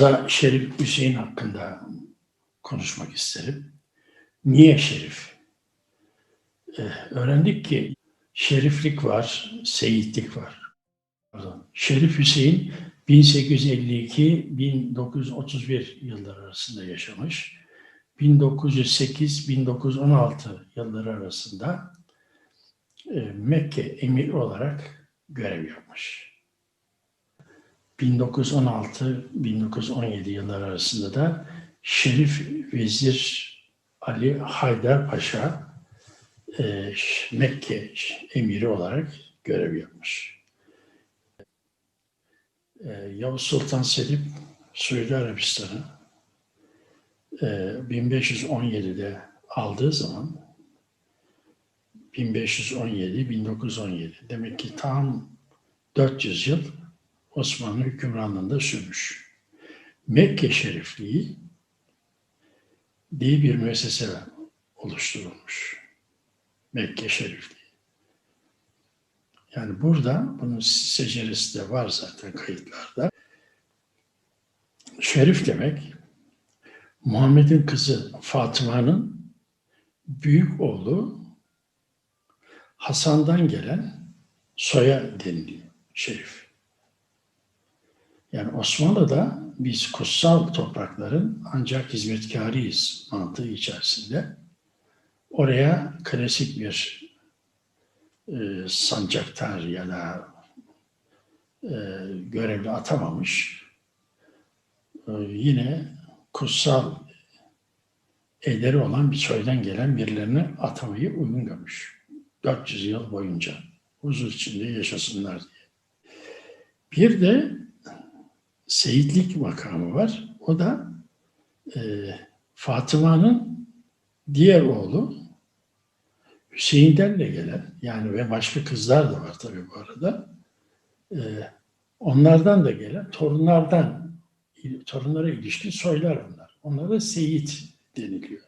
Da Şerif Hüseyin hakkında konuşmak isterim. Niye Şerif? Ee, öğrendik ki şeriflik var, seyitlik var. Şerif Hüseyin 1852-1931 yılları arasında yaşamış. 1908-1916 yılları arasında e, Mekke emiri olarak görev yapmış. 1916-1917 yılları arasında da Şerif Vezir Ali Haydar Paşa e, Mekke emiri olarak görev yapmış. E, Yavuz Sultan Selim Suudi Arabistan'ı e, 1517'de aldığı zaman 1517-1917 demek ki tam 400 yıl Osmanlı hükümranlığında sürmüş. Mekke Şerifliği diye bir müessese oluşturulmuş. Mekke Şerifliği. Yani burada bunun seceresi de var zaten kayıtlarda. Şerif demek Muhammed'in kızı Fatıma'nın büyük oğlu Hasan'dan gelen soya deniliyor Şerif. Yani Osmanlı'da biz kutsal toprakların ancak hizmetkarıyız mantığı içerisinde. Oraya klasik bir e, sancaktar ya da e, görevli atamamış. E, yine kutsal ederi olan bir soydan gelen birilerini atamayı uygun görmüş. 400 yıl boyunca huzur içinde yaşasınlar diye. Bir de seyitlik makamı var. O da e, Fatıma'nın diğer oğlu Hüseyin'den de gelen yani ve başka kızlar da var tabii bu arada. E, onlardan da gelen torunlardan torunlara ilişkin soylar bunlar. Onlara seyit deniliyor.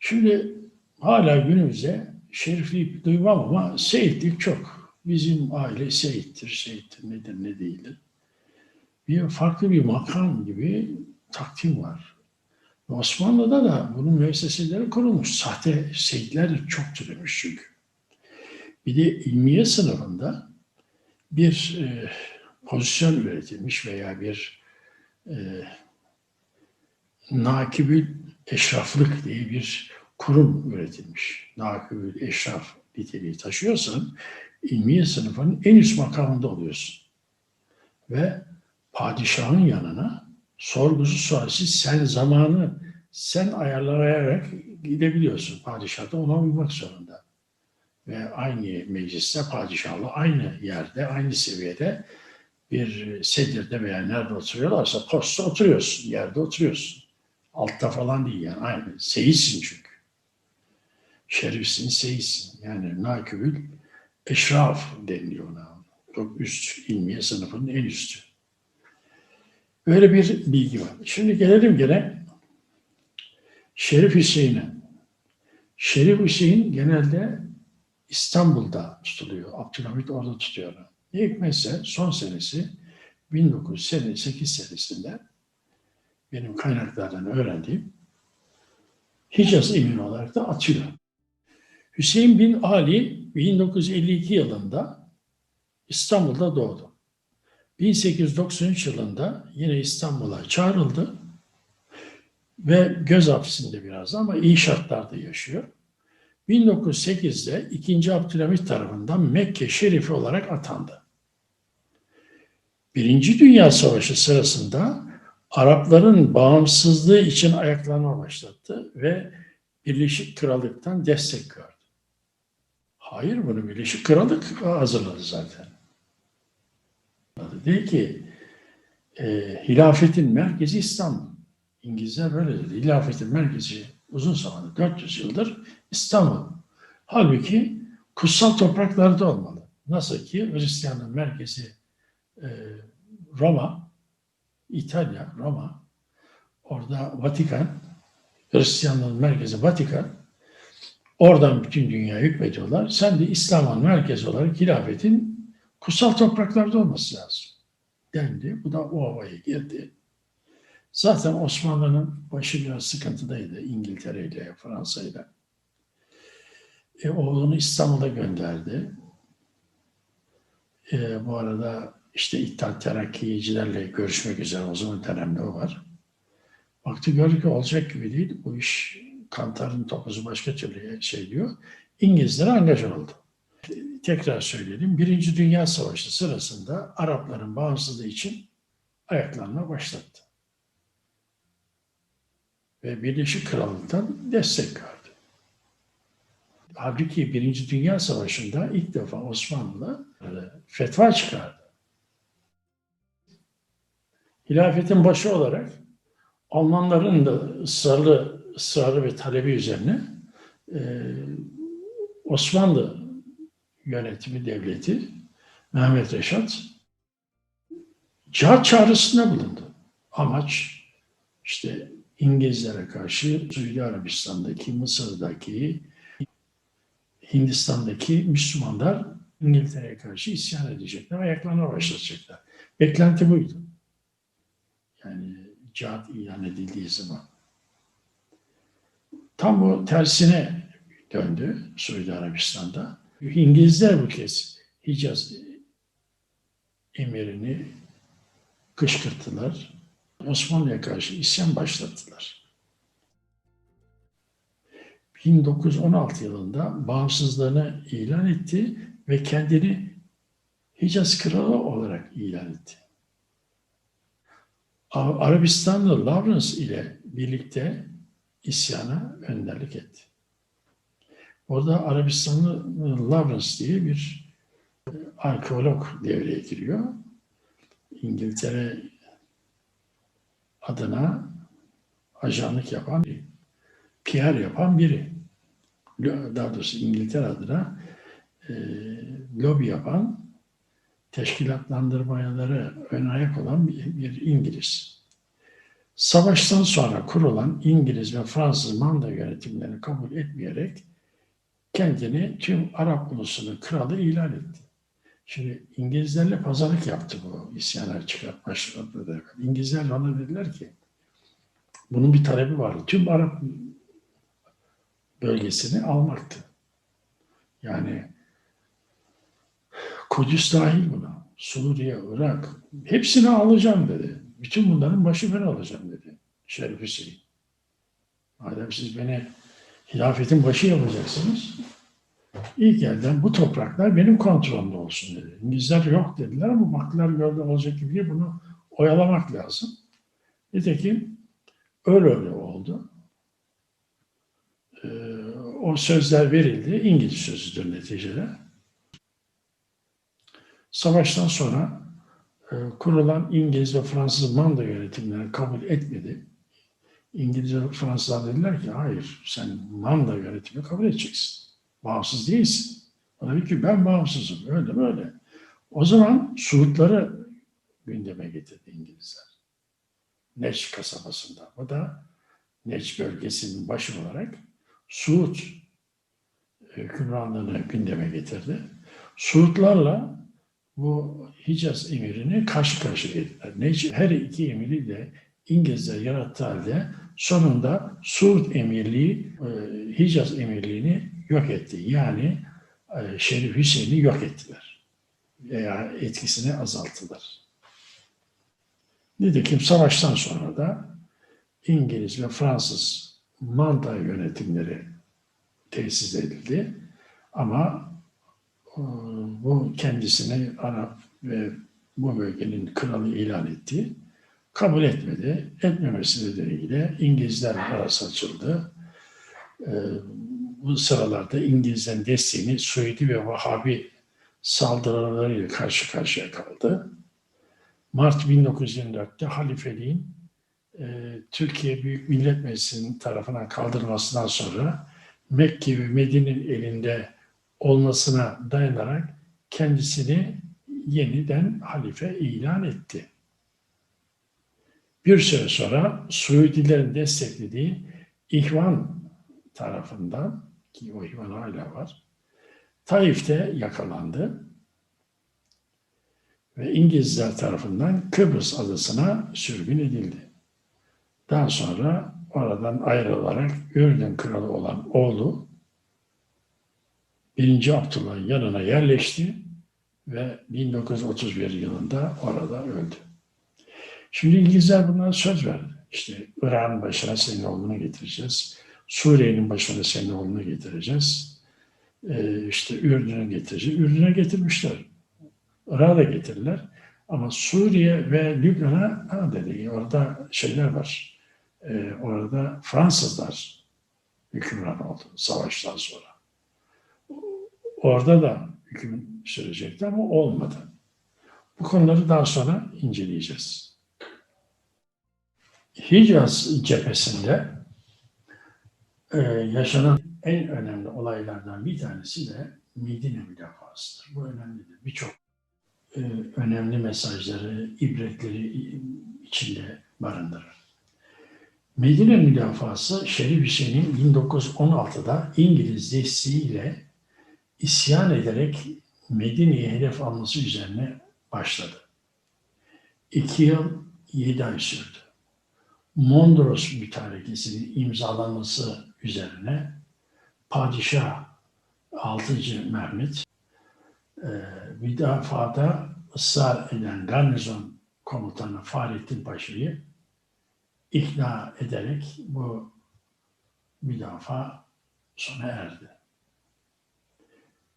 Şimdi hala günümüzde şeriflik duymam ama seyitlik çok. Bizim aile seyittir, seyittir nedir ne değildir bir farklı bir makam gibi takdim var. Osmanlı'da da bunun müesseseleri kurulmuş. Sahte seyitler çok türemiş çünkü. Bir de ilmiye sınıfında bir e, pozisyon üretilmiş veya bir e, nakibül eşraflık diye bir kurum üretilmiş. Nakibül eşraf niteliği taşıyorsan ilmiye sınıfının en üst makamında oluyorsun. Ve padişahın yanına sorgusu sualsiz sen zamanı sen ayarlayarak gidebiliyorsun. Padişah da ona uymak zorunda. Ve aynı mecliste padişahla aynı yerde, aynı seviyede bir sedirde veya nerede oturuyorlarsa posta oturuyorsun, yerde oturuyorsun. Altta falan değil yani aynı. Seyitsin çünkü. Şerifsin, seyitsin. Yani nakübül eşraf deniliyor ona. Çok üst ilmiye sınıfının en üstü. Böyle bir bilgi var. Şimdi gelelim gene Şerif Hüseyin'e. Şerif Hüseyin genelde İstanbul'da tutuluyor. Abdülhamit orada tutuyor. Ne hikmetse son senesi 1908 senesinde benim kaynaklardan öğrendiğim Hicaz emini olarak da atıyor. Hüseyin bin Ali 1952 yılında İstanbul'da doğdu. 1893 yılında yine İstanbul'a çağrıldı ve göz hapsinde biraz ama iyi şartlarda yaşıyor. 1908'de 2. Abdülhamit tarafından Mekke Şerifi olarak atandı. Birinci Dünya Savaşı sırasında Arapların bağımsızlığı için ayaklanma başlattı ve Birleşik Krallık'tan destek gördü. Hayır bunu Birleşik Krallık hazırladı zaten. Dedi ki e, hilafetin merkezi İstanbul. İngilizler böyle dedi. Hilafetin merkezi uzun zamandır 400 yıldır İstanbul. Halbuki kutsal topraklarda olmalı. Nasıl ki Hristiyanlığın merkezi e, Roma, İtalya, Roma, orada Vatikan, Hristiyanlığın merkezi Vatikan, oradan bütün dünya hükmediyorlar. Sen de İslam'ın merkezi olarak hilafetin kutsal topraklarda olması lazım dendi. Bu da o havaya girdi. Zaten Osmanlı'nın başı biraz sıkıntıdaydı İngiltere ile, Fransa ile. E, oğlunu İstanbul'a gönderdi. E, bu arada işte İttihat Terakkiyecilerle görüşmek üzere o zaman dönemde o var. Baktı gördü ki olacak gibi değil. Bu iş kantarın topuzu başka türlü şey diyor. İngilizlere angaj oldu. Tekrar söyleyelim. Birinci Dünya Savaşı sırasında Arapların bağımsızlığı için ayaklanma başlattı. Ve Birleşik Krallık'tan destek gördü. Halbuki Birinci Dünya Savaşı'nda ilk defa Osmanlı fetva çıkardı. Hilafetin başı olarak Almanların da ısrarlı, ısrarı ve talebi üzerine e, Osmanlı yönetimi devleti Mehmet Reşat cihat çağrısında bulundu. Amaç işte İngilizlere karşı Suudi Arabistan'daki, Mısır'daki, Hindistan'daki Müslümanlar İngiltere'ye karşı isyan edecekler, ayaklarına başlayacaklar. Beklenti buydu. Yani cihat ilan edildiği zaman. Tam bu tersine döndü Suudi Arabistan'da. İngilizler bu kez Hicaz emirini kışkırttılar. Osmanlı'ya karşı isyan başlattılar. 1916 yılında bağımsızlığını ilan etti ve kendini Hicaz kralı olarak ilan etti. Arabistanlı Lawrence ile birlikte isyana önderlik etti. Orada Arabistanlı Lawrence diye bir arkeolog devreye giriyor. İngiltere adına ajanlık yapan, PR yapan biri. Daha doğrusu İngiltere adına e, lobi yapan, teşkilatlandırmaları ön ayak olan bir, bir İngiliz. Savaştan sonra kurulan İngiliz ve Fransız manda yönetimlerini kabul etmeyerek kendini tüm Arap ulusunun kralı ilan etti. Şimdi İngilizlerle pazarlık yaptı bu isyanlar çıkart başladı. İngilizler ona dediler ki bunun bir talebi vardı. Tüm Arap bölgesini almaktı. Yani Kudüs dahil buna. Suriye, Irak hepsini alacağım dedi. Bütün bunların başı ben alacağım dedi Şerif Hüseyin. Madem siz beni hilafetin başı yapacaksınız İlk elden bu topraklar benim kontrolümde olsun dedi. İngilizler yok dediler ama baktılar gördü olacak gibi değil. Bunu oyalamak lazım. Nitekim öyle öyle oldu. Ee, o sözler verildi. İngiliz sözüdür neticede. Savaştan sonra e, kurulan İngiliz ve Fransız manda yönetimleri kabul etmedi. İngiliz ve Fransızlar dediler ki hayır sen manda yönetimi kabul edeceksin. Bağımsız değilsin. Ona ki ben bağımsızım. Öyle böyle. O zaman Suudları gündeme getirdi İngilizler. Neç kasabasında. O da Neç bölgesinin başı olarak Suud hükümranlığını gündeme getirdi. Suudlarla bu Hicaz emirini karşı karşıya getirdiler. Neç, her iki emiri de İngilizler yarattığı halde sonunda Suud emirliği, e, Hicaz emirliğini yok etti. Yani e, Şerif Hüseyin'i yok ettiler. Veya etkisini azalttılar. Nitekim savaştan sonra da İngiliz ve Fransız manda yönetimleri tesis edildi. Ama e, bu kendisini Arap ve bu bölgenin kralı ilan etti. Kabul etmedi. Etmemesi nedeniyle İngilizler arası açıldı. E, bu sıralarda İngilizlerin desteğini Suudi ve Vahabi saldırılarıyla karşı karşıya kaldı. Mart 1924'te halifeliğin e, Türkiye Büyük Millet Meclisi'nin tarafından kaldırılmasından sonra Mekke ve Medine'nin elinde olmasına dayanarak kendisini yeniden halife ilan etti. Bir süre sonra Suudilerin desteklediği İhvan tarafından ki o iman hala var. Taif'te yakalandı ve İngilizler tarafından Kıbrıs adasına sürgün edildi. Daha sonra oradan ayrılarak Ürdün kralı olan oğlu 1. Abdullah'ın yanına yerleşti ve 1931 yılında orada öldü. Şimdi İngilizler bunlara söz verdi. İşte Irak'ın başına senin oğlunu getireceğiz. Suriye'nin başına senin oğlunu getireceğiz. Ee, işte Ürdün'ü getireceğiz. Ürdün'e getirmişler. Irak'a da getirdiler. Ama Suriye ve Lübnan'a ha dedi orada şeyler var. Ee, orada Fransızlar hükümran oldu savaştan sonra. Orada da hüküm sürecekti ama olmadı. Bu konuları daha sonra inceleyeceğiz. Hicaz cephesinde e, yaşanan en önemli olaylardan bir tanesi de Medine müdafasıdır. Bu önemlidir. Birçok e, önemli mesajları, ibretleri içinde barındırır. Medine müdafası Şerif Hüseyin'in 1916'da İngiliz desteğiyle isyan ederek Medine'yi hedef alması üzerine başladı. İki yıl yedi ay sürdü. Mondros mütarekesinin imzalanması üzerine Padişah 6. Mehmet e, müdafada ısrar eden garnizon komutanı Fahrettin Paşa'yı ikna ederek bu müdafaa sona erdi.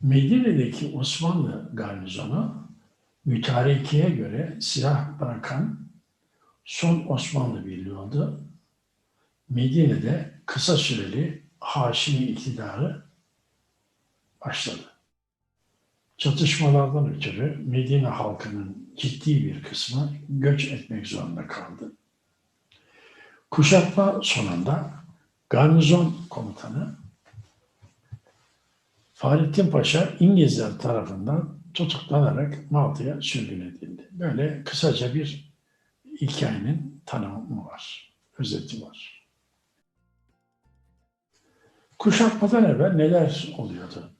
Medine'deki Osmanlı garnizonu mütarekeye göre silah bırakan son Osmanlı Birliği oldu. Medine'de kısa süreli Haşimi iktidarı başladı. Çatışmalardan ötürü Medine halkının ciddi bir kısmı göç etmek zorunda kaldı. Kuşatma sonunda garnizon komutanı Fahrettin Paşa İngilizler tarafından tutuklanarak Malta'ya sürgün edildi. Böyle kısaca bir hikayenin tanımı var, özeti var. Kuşatmadan evvel neler oluyordu?